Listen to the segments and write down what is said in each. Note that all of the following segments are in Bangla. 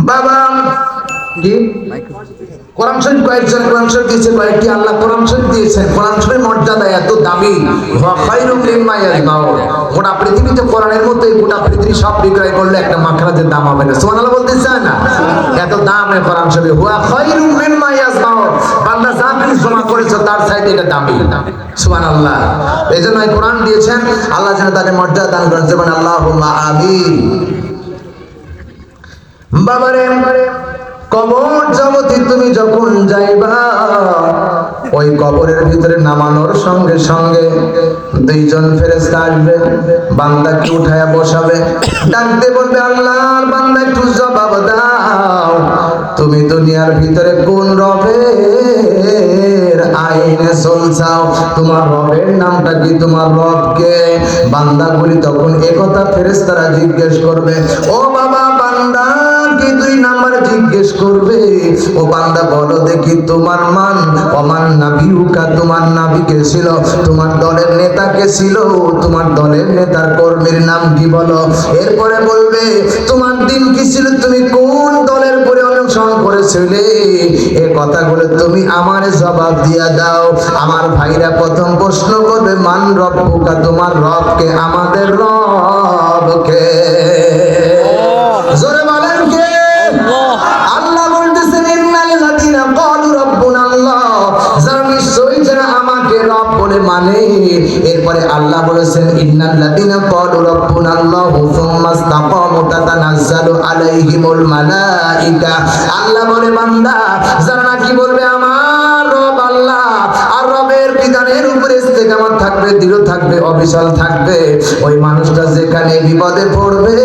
বাবা আল্লাহ দিয়েছেন। মর্যাদা এত দামি। করলে একটা দাম বলতে না। এত দাম এই কোরআন শরীফ। ওয়া খায়রুম মিম্মা ইয়াজমাউন। বান্দা যা কিছু জমা করেছে, তার দামি। সুবহানাল্লাহ। এই জন্য দিয়েছেন, আল্লাহ যেন তাদের মর্যাদা দান করেন। যেমন বাবারে, কবর জগতে তুমি যখন যাইবা, ওই কবরের ভিতরে নামানোর সঙ্গে সঙ্গে দুইজন ফেরেস্তা আসবে, বান্দাকে উঠায়া বসাবে, ডাকতে বলবে, আল্লাহর বান্দা, একটু জবাব দাও। তুমি দুনিয়ার ভিতরে কোন রবের আইনে চলছাও? তোমার রবের নামটা কি? তোমার রবকে বান্দাগুলি তখন একথা ফেরেস্তারা জিজ্ঞেস করবে, ও বাবা বান্দা কি দুই নাম্বার জিজ্ঞেস করবে? ও বান্দা, বলো দেখি তোমার মান। অমান নাবিউকা, তোমার নাবি কে ছিল? তোমার দলের নেতা কে ছিল? তোমার দলের নেতার কর্মীর নাম কি বলো? এরপরে বলবে, তোমার দিন কি ছিল? তুমি কোন দলের পরে অনুসরণ করেছিলে? এ কথাগুলো তুমি আমার জবাব দিয়া দাও। আমার ভাইরা প্রথম প্রশ্ন করবে, মান রব্বুকা, তোমার রবকে, আমাদের রবকে? মানে? এরপরে আল্লাহ বলেছেন ক্বালু সুম্মা ইসতাকামু আলাইহিমুল আল্লাহ বলে, বান্দা যারা নাকি বলবে আমার রব আল্লাহ? আর রবের বিধানের উপরে ইস্তেকামত থাকবে, দৃঢ় থাকবে, অবিচল থাকবে। ওই মানুষটা যেখানে বিপদে পড়বে,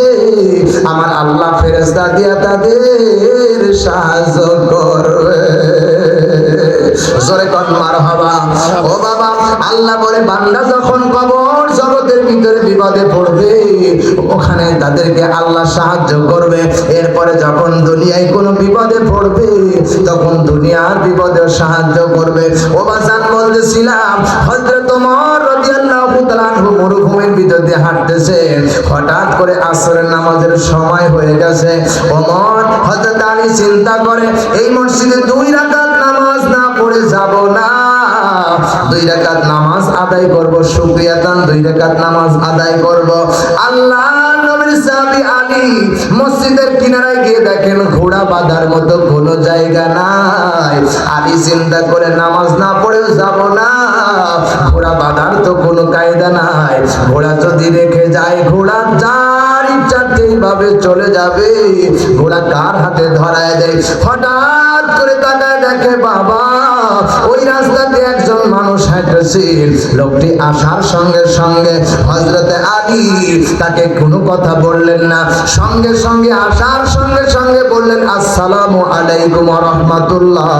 আমার আল্লাহ ফেরেশতা দিয়া তাদের সাহায্য করবে। জোরে কন মার হবা ও বাবা, আল্লাহ বলে, বান্দা যখন কবর জগতের ভিতরে বিপদে পড়বে, ওখানে তাদেরকে আল্লাহ সাহায্য করবে। এরপরে যখন দুনিয়ায় কোনো বিপদে পড়বে, তখন দুনিয়ার বিপদে সাহায্য করবে। ও বাজান বলতেছিলাম, হযরত ওমর রাদিয়াল্লাহু তাআলা মরুভূমির ভিতর দিয়ে হাঁটতেছেন হঠাৎ করে আসরের নামাজের সময় হয়ে গেছে। ওমর হযরত আলী চিন্তা করে, এই মসজিদে দুই রাকাত পড়ে যাব না। দুই রাকাত নামাজ আদায় করব, শুকরিয়া দান, দুই রাকাত নামাজ আদায় করব। আল্লাহ নবীর সাহাবী আলী মসজিদের কিনারায় গিয়ে দেখেন ঘোড়া বাঁধার মতো কোনো জায়গা নাই। আলী চিন্তা করে নামাজ না পড়েও যাব না। ঘোড়া বাঁধার তো কোনো কায়দা নাই। ঘোড়া যদি রেখে যায়, ঘোড়া যার ইচ্ছা ভাবে চলে যাবে, ঘোড়া কার হাতে ধরায় দেয়? হঠাৎ করে দেখে বাবা, ওই রাস্তাতে একজন মানুষ হাঁটতেছে লোকটি আসার সঙ্গে সঙ্গে হজরতে আলী তাকে কোনো কথা বললেন না। সঙ্গে সঙ্গে আসার সঙ্গে সঙ্গে বললেন, আসসালামু আলাইকুম রহমাতুল্লাহ।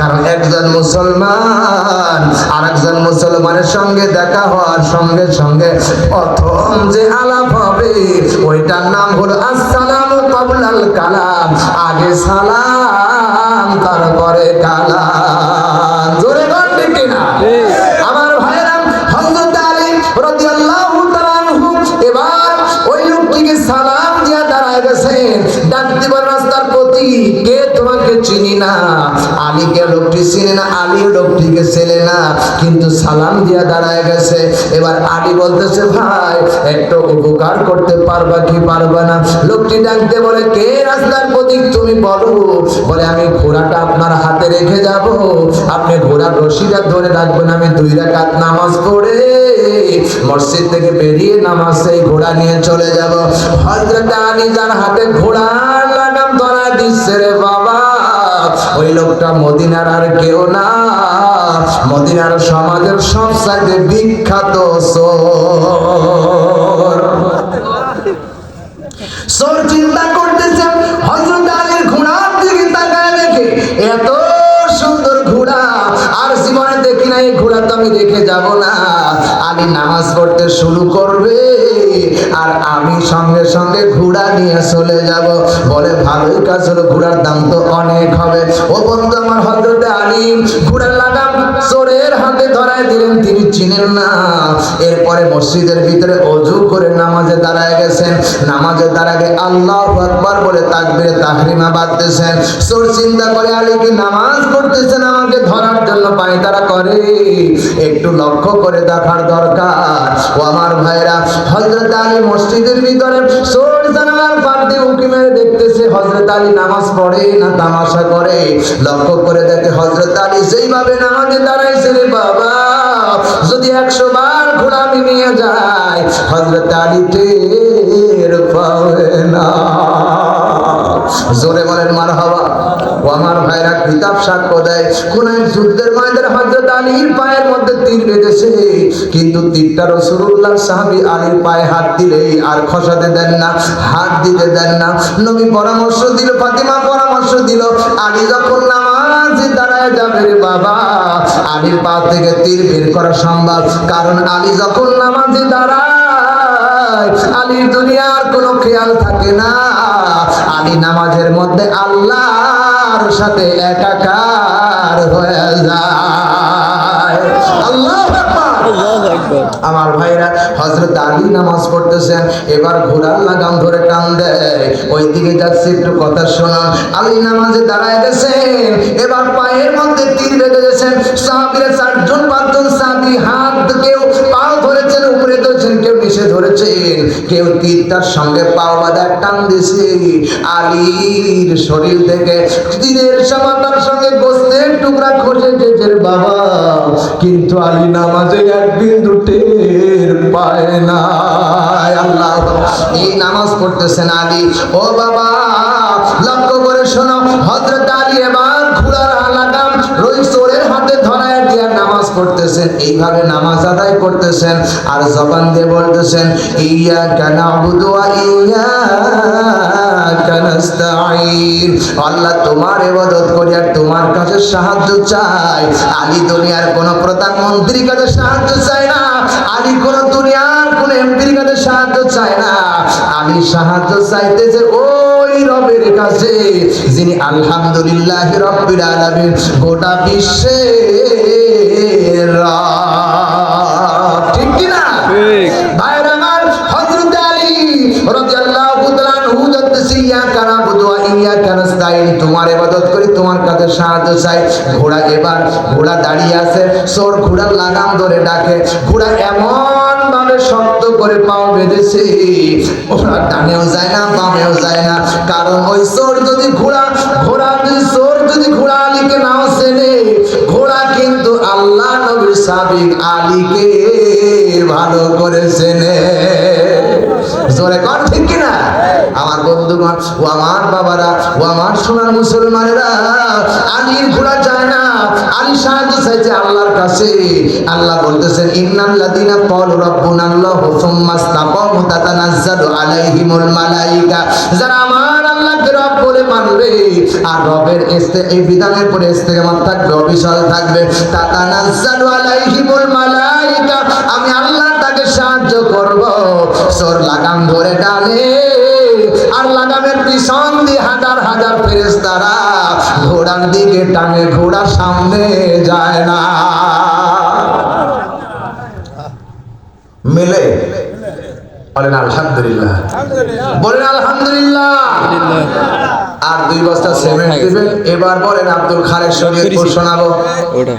কারণ একজন মুসলমান আর একজন মুসলমানের সঙ্গে দেখা হওয়ার সঙ্গে সঙ্গে প্রথম যে আলাপ হবে, ওইটার নাম হলো, আসসালামু কাবলাল কালাম। আগে সালাম তারপরে কালাম জোরে সালাম দিয়া দাঁড়ায় গেছে। এবার আলী বলতেছে, ভাই, একটু উপকার করতে পারবা কি পারবা না? লোকটি ডাকতে বলে, কে রাস্তার প্রতীক তুমি বলো? বলে, আমি ঘোড়াটা আপনার হাতে রেখে যাব। আপনি ঘোড়ার রশিটা ধরে রাখবেন, আমি দুই রাকাত নামাজ পড়ে মসজিদ থেকে বেরিয়ে নামাজ সেই ঘোড়া নিয়ে চলে যাব। হযরত আলী যার হাতে ঘোড়ার লাগাম ধরা দিচ্ছে রে ওই লোকটা মদিনার আর কেউ না। মদিনার সমাজের সব বিখ্যাত সোর সঙ্গে সঙ্গে ঘোড়া নিয়ে চলে যাব। বলে, ভালোই কাজ হলো, ঘোড়ার দাম তো অনেক হবে। ও বন্ধু আমার হজরতে আলী ঘোড়ার লাগাম চোরের হাতে ধরায় দিলেন, তিনি চিনেন না। এরপরে মসজিদের ভিতরে অজু করে নামাজে দাঁড়ায় গেছেন। নামাজে দাঁড়াগে আল্লাহ আকবার বলে তাকবিরে তাহরিমা বাঁধতেছেন। চোর চিন্তা করে আলী কি নামাজ পড়তেছেন আমাকে ধরার জন্য পায়তারা করে? একটু লক্ষ্য করে দেখার দরকার। ও আমার ভাইরা হজরত আলী মসজিদের ভিতরে চোর জানালার হজরত আলী নামাজ পড়ে না তামাশা করে? লক্ষ্য করে দেখে হজরত আলী যেইভাবে নামাজে দাঁড়াইছে রে বাবা, যদি একশো বার ঘোড়ামি নিয়ে যায় হজরত আলী টের পাবে না। জোরে বলেন মার হওয়া ও আমার ভাইরা কিতাব সাক্ষ্য দেয়। কোন যুদ্ধের ময়দানে হযরত আলীর পায়ের মধ্যে তীর বেঁধেছে। কিন্তু তীরটা রাসূলুল্লাহ সাহাবী আলীর পায়ে হাত দিলে আর খসাতে দেন না, হাত দিতে দেন না। নবী পরামর্শ দিল, ফাতিমা পরামর্শ দিল, আলী যখন নামাজে দাঁড়ায় যাবে বাবা, আলীর পা থেকে তীর বের করা সম্ভব। কারণ আলী যখন নামাজে দাঁড়ায়, আলীর দুনিয়ার কোনো খেয়াল থাকে না। আলী নামাজের মধ্যে আল্লাহর সাথে একাকার হয়ে যায়। আল্লাহ আমার ভাইরা হজরত আলী নামাজ পড়তেছেন এবার ঘোড়ার লাগাম ধরে টান দেয় ওই দিকে যাচ্ছে একটু কথা শোনান। আলী নামাজে দাঁড়ায় গেছেন এবার পায়ের মধ্যে তীর বেঁধে গেছেন। সাহাবিরা চারজন পাঁচজন সাহাবি হাত কেউ পাও ধরেছেন উপরে ধরেছেন কেউ নিচে ধরেছেন কেউ তীরটার সঙ্গে পাও বাঁধা টান দিয়েছে আলীর শরীর থেকে তীরের সামাতার সঙ্গে গোস্তের টুকরা খসে যেছে বাবা। কিন্তু আলী নামাজে এক বিন্দু টের পায় না। আল্লাহ, এই নামাজ পড়তেছেন আলী। ও বাবা, লক্ষ্য করে শোনো, হযরত আলী এবার ঘোড়ার রই চোরের হাতে পড়তেছেন, এইভাবে নামাজ আদায় করতেছেন, আর জবান দিয়ে বলতেছেন ইয়া কানা ইয়া আল্লাহ তোমার করি আর তোমার কাছে সাহায্য চাই। আলী দুনিয়ার কোন কাছে সাহায্য না, আলী কোন দুনিয়ার কোন এমপির কাছে সাহায্য না। আলী সাহায্য চাইতেছে ওই রবের কাছে, যিনি আলহামদুলিল্লাহ রব্বিল আলামিন গোটা বিশ্বের রব। ঠিক কি না ঠিক। আমার হযরত আলী রাদিয়াল্লাহু তাআলা আনহু বলতেছে ইয়া কানা বুদুয়া ইয়া কানাস্তাইন তোমার ইবাদত করি তোমার কাছে সাহায্য চাই। ঘোড়া এবার ঘোড়া দাঁড়িয়ে আছে সোর ঘোড়ার লাগাম ধরে ডাকে। ঘোড়া এমন ভাবে শক্ত করে পাও বেঁধেছে ওরা ডানেও যায় না বামেও যায় না। কারণ ওই সোর যদি ঘোড়া ঘোড়া যদি সোর যদি ঘোড়া আলীকে নাও চেনে ঘোড়া সাবিক আলীকে ভালো করে চেনে। জোরে কর ঠিক কিনা? আমার বন্ধুগণ, ও আমার বাবারা, ও আমার সোনার মুসলমানেরা যায় না। আলী সাহায্য চাইছে আল্লাহর কাছে। আল্লাহ বলতেছেন, ইন্নাল্লাযীনা ক্বালু রাব্বুনাল্লাহু সুম্মা ইসতাকামু তাতানাজ্জালু আলাইহিমুল মালাইকা। যারা আমার রব বলে মানবে। আর রবের এই বিধানের পরে থাকবে থাকবে। মালাইকা। আমি আল্লাহ তাকে সাহায্য করব। সোর লাগাম ধরে টানে। আর লাগামের পিছন দিয়ে হাজার হাজার ফেরেশতারা ঘোড়ার দিকে টানে। ঘোড়া সামনে যায় না। বলেন আলহামদুলিল্লাহ। বলেন আলহামদুলিল্লাহ। আর দুই বস্তা সিমেন্ট দিবেন এবার বলেন আব্দুল খালেক শরীয়তপুর শোনাবো ওটা।